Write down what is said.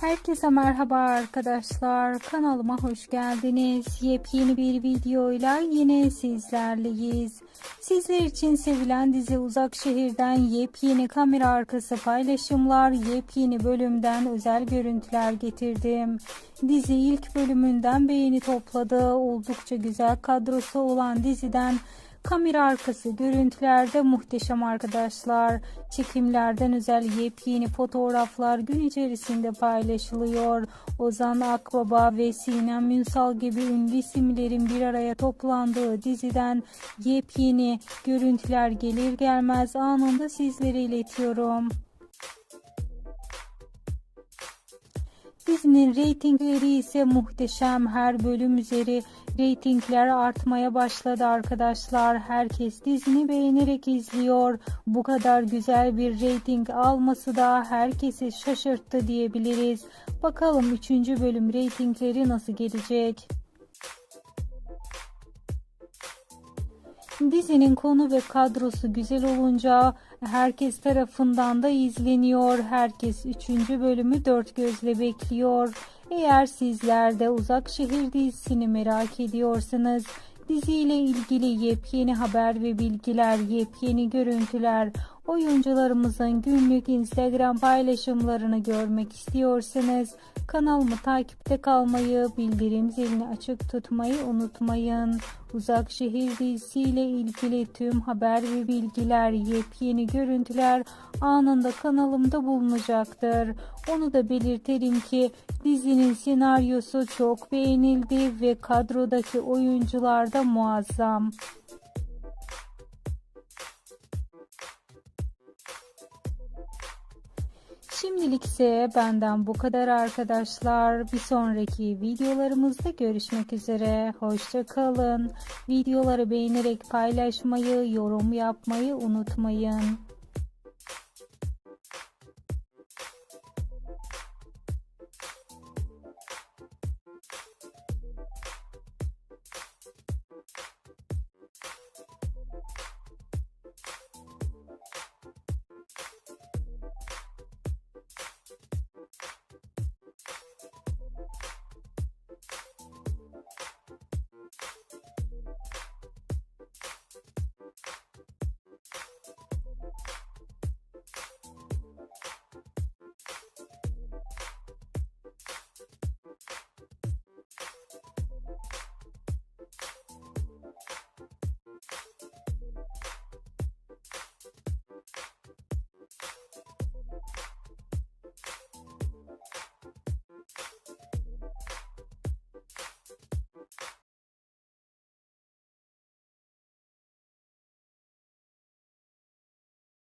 Herkese merhaba arkadaşlar. Kanalıma hoş geldiniz. Yepyeni bir videoyla yine sizlerleyiz. Sizler için sevilen dizi Uzak Şehir'den yepyeni kamera arkası paylaşımlar, yepyeni bölümden özel görüntüler getirdim. Dizi ilk bölümünden beğeni topladı. Oldukça güzel kadrosu olan diziden Kamera arkası görüntülerde muhteşem arkadaşlar. Çekimlerden özel yepyeni fotoğraflar gün içerisinde paylaşılıyor. Ozan Akbaba ve Sinem Ünsal gibi ünlü isimlerin bir araya toplandığı diziden yepyeni görüntüler gelir gelmez anında sizlere iletiyorum. Dizinin reytingleri ise muhteşem. Her bölüm üzeri reytingler artmaya başladı arkadaşlar. Herkes dizini beğenerek izliyor. Bu kadar güzel bir reyting alması da herkesi şaşırttı diyebiliriz. Bakalım 3. bölüm reytingleri nasıl gelecek? Dizinin konu ve kadrosu güzel olunca herkes tarafından da izleniyor. Herkes 3. bölümü dört gözle bekliyor. Eğer sizler de Uzak Şehir dizisini merak ediyorsanız diziyle ilgili yepyeni haber ve bilgiler, yepyeni görüntüler, oyuncularımızın günlük Instagram paylaşımlarını görmek istiyorsanız kanalımı takipte kalmayı, bildirim zilini açık tutmayı unutmayın. Uzak Şehir dizisiyle ilgili tüm haber ve bilgiler, yepyeni görüntüler anında kanalımda bulunacaktır. Onu da belirtelim ki dizinin senaryosu çok beğenildi ve kadrodaki oyuncular da muazzam. Şimdilik ise benden bu kadar arkadaşlar. Bir sonraki videolarımızda görüşmek üzere. Hoşça kalın. Videoları beğenerek paylaşmayı, yorum yapmayı unutmayın.